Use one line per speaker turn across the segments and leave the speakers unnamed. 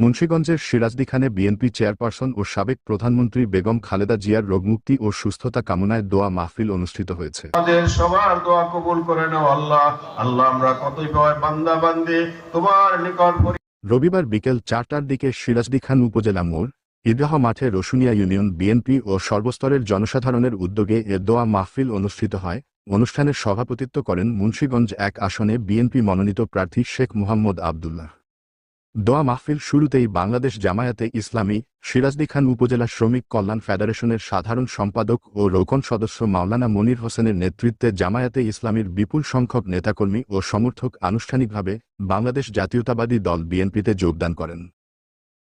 মুন্সীগঞ্জের সিরাজদিখানে BNP chairperson ও সাবেক প্রধানমন্ত্রী বেগম খালেদা জিয়ার রোগমুক্তি ও সুস্থতা কামনায় দোয়া মাহফিল অনুষ্ঠিত হয়েছে।
আমাদের সবার দোয়া কবুল করে নাও আল্লাহ। আল্লাহ আমরা কতই বান্দা বান্দি তোমার নিকট
রবিবার বিকেল চারটার দিকে সিরাজদিখান উপজেলা মোড় ঈদগাহ মাঠে রসুনিয়া ইউনিয়ন বিএনপি ও সর্বস্তরের জনসাধারণের উদ্যোগে এ দোয়া মাহফিল অনুষ্ঠিত হয়। অনুষ্ঠানের সভাপতিত্ব করেন মুন্সীগঞ্জ এক আসনে বিএনপি মনোনীত প্রার্থী শেখ মুহাম্মদ আবদুল্লাহ। দোয়া মাহফিল শুরুতেই বাংলাদেশ জামায়াতে ইসলামী সিরাজদিখান উপজেলা শ্রমিক কল্যাণ ফেডারেশনের সাধারণ সম্পাদক ও রোকন সদস্য মাওলানা মনির হোসেনের নেতৃত্বে জামায়াতে ইসলামীর বিপুল সংখ্যক নেতাকর্মী ও সমর্থক আনুষ্ঠানিকভাবে বাংলাদেশ জাতীয়তাবাদী দল বিএনপিতে যোগদান করেন।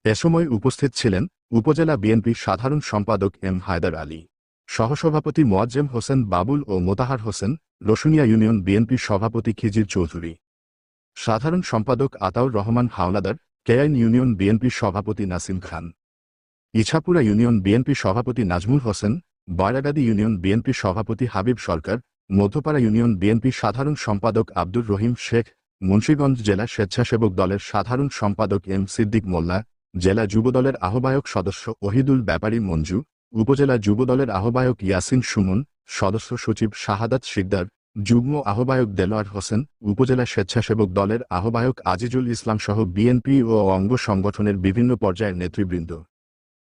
এ সময় উপস্থিত ছিলেন উপজেলা বিএনপির সাধারণ সম্পাদক এম হায়দার আলী, সহসভাপতি মোয়াজ্জেম হোসেন বাবুল ও মোতাহার হোসেন, রসুনিয়া ইউনিয়ন বিএনপির সভাপতি খিজির চৌধুরী। সাধারণ সম্পাদক আতাউর রহমান হাওলাদার, কেআইন ইউনিয়ন বিএনপি সভাপতি নাসিম খান। ইছাপুরা ইউনিয়ন বিএনপি সভাপতি নাজমুল হোসেন, বয়রাগাদি ইউনিয়ন বিএনপি সভাপতি হাবিব সরকার, মধ্যপাড়া ইউনিয়ন বিএনপি সাধারণ সম্পাদক আব্দুর রহিম শেখ, মুন্সীগঞ্জ জেলা স্বেচ্ছাসেবক দলের সাধারণ সম্পাদক এম সিদ্দিক মোল্লা, জেলা যুবদলের আহ্বায়ক সদস্য ওহিদুল ব্যাপারী মঞ্জু, উপজেলা যুবদলের আহ্বায়ক ইয়াসিন সুমন, সদস্য সচিব শাহাদাত শিকদার যুগ্ম আহ্বায়ক দেলোয়ার হোসেন, উপজেলা স্বেচ্ছাসেবক দলের আহ্বায়ক আজিজুল ইসলাম সহ বিএনপি ও অঙ্গ সংগঠনের বিভিন্ন পর্যায়ের নেতৃবৃন্দ।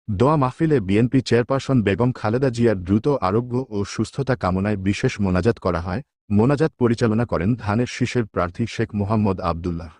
দোয়া মাহফিলে বিএনপি চেয়ারপারসন বেগম খালেদা জিয়ার দ্রুত আরোগ্য ও সুস্থতা কামনায় বিশেষ মোনাজাত করা হয়। মোনাজাত পরিচালনা করেন ধানের শীষের প্রার্থী শেখ মোহাম্মদ আবদুল্লাহ।